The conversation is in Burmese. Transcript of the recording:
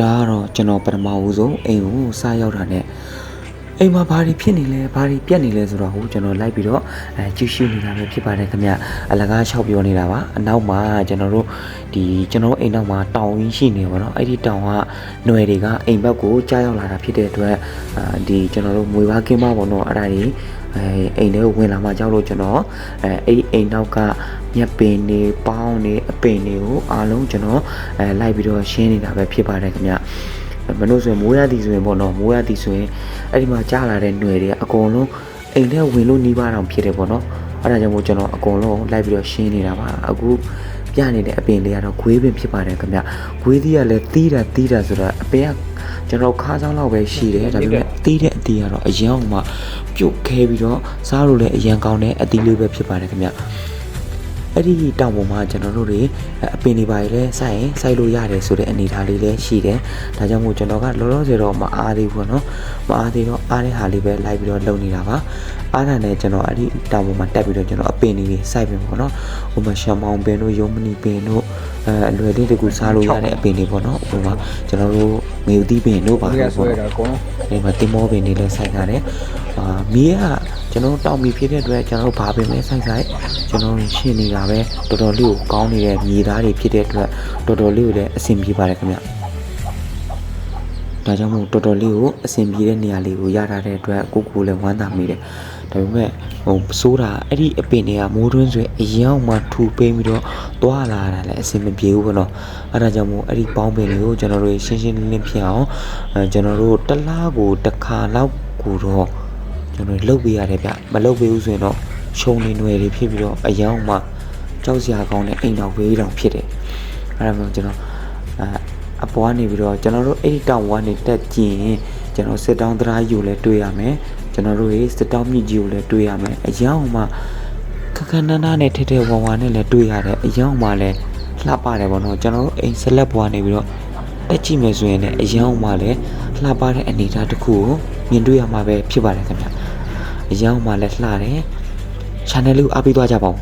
ဒါကတော့ကျွန်တော်ပထမဦးဆုံးအိမ်ကိုစားရောက်တာနဲ့အိမ်မှာဘာတွေဖြစ်နေလဲဘာတွေပြက်နေလဲဆိုတော့ဟိုကျွန်တော်လိုက်ပြီးတော့အဲကြည့်ရှုနေတာပဲဖြစ်ပါတယ်ခင်ဗျအလကားလျှောက်ပြောနေတာပါအနောက်မှာကျွန်တော်တို့ဒီကျွန်တော်တို့အိမ်နောက်မှာတောင်ကြီးရှိနေပါတော့အဲ့ဒီတောင်ကຫນွယ်တွေကအိမ်ဘက်ကိုကြားရောက်လာတာဖြစ်တဲ့အတွက်အာဒီကျွန်တော်တို့မွေပါကင်းမပေါ့နော်အဲ့ဒါကြီး အဲအိမ်ထဲကိုဝင်လာမှကြောက်လို့ကျွန်တော်အဲအဲ့ဒီအိမ်နောက်ကမြက်ပင်နေပေါင်းနေအပင်တွေကိုအားလုံးကျွန်တော်အဲလိုက်ပြီးတော့ရှင်းနေတာပဲဖြစ်ပါတယ်ခင်ဗျမလို့ဆိုရင်မိုးရသည်ဆိုရင်ပေါ့နော်မိုးရသည်ဆိုရင်အဲ့ဒီမှာကြားလာတဲ့ຫນွယ်တွေကအကုန်လုံးအိမ်ထဲဝင်လို့နှီးပါတော့ဖြစ်တယ်ပေါ့နော်အဲ့ဒါကြောင့်မို့ကျွန်တော်အကုန်လုံးလိုက်ပြီးတော့ရှင်းနေတာပါအခု ပြနေတဲ့အပင်လေးကတော့ဂွေးပင်ဖြစ်ပါတယ်ခင်ဗျဂွေးသီးကလည်းတီးတာတီးတာဆိုတော့အပင်ကကျွန်တော်ခါးဆောင်လောက်ပဲရှိတယ်ဒါပေမဲ့တီးတဲ့အတီးကတော့အရန်မှပြုတ်ခဲပြီးတော့စားလို့လည်းအရန်ကောင်းတဲ့အတီးလေးပဲဖြစ်ပါတယ်ခင်ဗျ အဲ့ဒီတောင်ပေါ်မှာကျွန်တော်တို့တွေအပင်တွေပါလေစိုက်ရင်စိုက်လို့ရတယ်ဆိုတဲ့အနေအထားလေးလည်းရှိတယ်။ဒါကြောင့်မို့ကျွန်တော်ကလောလောဆယ်တော့မအားသေးဘူးပေါ့နော်။မအားသေးတော့အားတဲ့ဟာလေးပဲလိုက်ပြီးတော့လုပ်နေတာပါ။အားတာနဲ့ကျွန်တော်အဲ့ဒီတောင်ပေါ်မှာတက်ပြီးတော့ကျွန်တော်အပင်လေးတွေစိုက်ပင်ပေါ့နော်။ဟိုမှာရှမ်းမောင်ပင်တို့ယုံမနီပင်တို့ အဲအလွယ်လေးတကူစားလို့ရတဲ့အပင်တွေပေါ့နော်။ဟိုမှာကျွန်တော်တို့ငေဦးသီးပင်တို့ပါဒီကလို့ဆွဲပေါ့တာနော်အကုန်လုံးဒီမှာတင်မောပင်တွေလည်းစိုက်ရတယ်။အာမီးကကျွန်တော်တို့တောင်မီဖြစ်တဲ့အတွက်ကျွန်တော်တို့ဘာပင်လဲစိုက်စိုက်ကျွန်တော်တို့ရှင်းနေတာပဲတော်တော်လေးကိုကောင်းနေတဲ့မြေသားတွေဖြစ်တဲ့အတွက်တော်တော်လေးကိုလည်းအဆင်ပြေပါတယ်ခင်ဗျ။ ဒါကြောင့်မို့တော်တော်လေးကိုအဆင်ပြေတဲ့နေရာလေးကိုရထားတဲ့အတွက်ကိုကိုလည်းဝမ်းသာမိတယ်။ဒါပေမဲ့ဟိုစိုးတာအဲ့ဒီအပင်တွေကမိုးတွင်းဆိုရင်အရောက်မှထူပိမ့်ပြီးတော့သွားလာတာလည်းအဆင်မပြေဘူးပေါ့နော်။အဲ့ဒါကြောင့်မို့အဲ့ဒီပေါင်းပင်တွေကိုကျွန်တော်တို့ရှင်းရှင်းလင်းလင်းဖြစ်အောင်အဲကျွန်တော်တို့တစ်လားကိုတစ်ခါလောက်ကိုတော့ကျွန်တော်လှုပ်ပေးရတယ်ဗျမလှုပ်ပေးဘူးဆိုရင်တော့ရှုံနေຫນွယ်တွေဖြစ်ပြီးတော့အရောက်မှကြောက်စရာကောင်းတဲ့အိမ်တော်ဝေးတောင်ဖြစ်တယ်အဲ့ဒါမျိုးကျွန်တော်အဲ အပေါ်ကနေပြီးတော့ကျွန်တော်တို့အဲ့ဒီတောင်ဝါနေတက်ကြည့်ရင်ကျွန်တော်စစ်တောင်းတရားယူလဲတွေ့ရမယ်ကျွန်တော်တို့ရဲ့စစ်တောင်းမြင့်ကြီးကိုလည်းတွေ့ရမယ်အရောက်မှခက်ခက်နန်းနန်းနဲ့ထဲထဲဝါဝါနဲ့လည်းတွေ့ရတယ်အရောက်မှလည်းလှပတယ်ပေါ့နော်ကျွန်တော်တို့အိမ်ဆက်လက်ဘွားနေပြီးတော့တက်ကြည့်မယ်ဆိုရင်လည်းအယောင်မှလည်းလှပတဲ့အနေအထားတစ်ခုကိုမြင်တွေ့ရမှာပဲဖြစ်ပါတယ်ခင်ဗျအယောင်မှလည်းလှတယ် channel လေးကိုအားပေးသွားကြပါဦး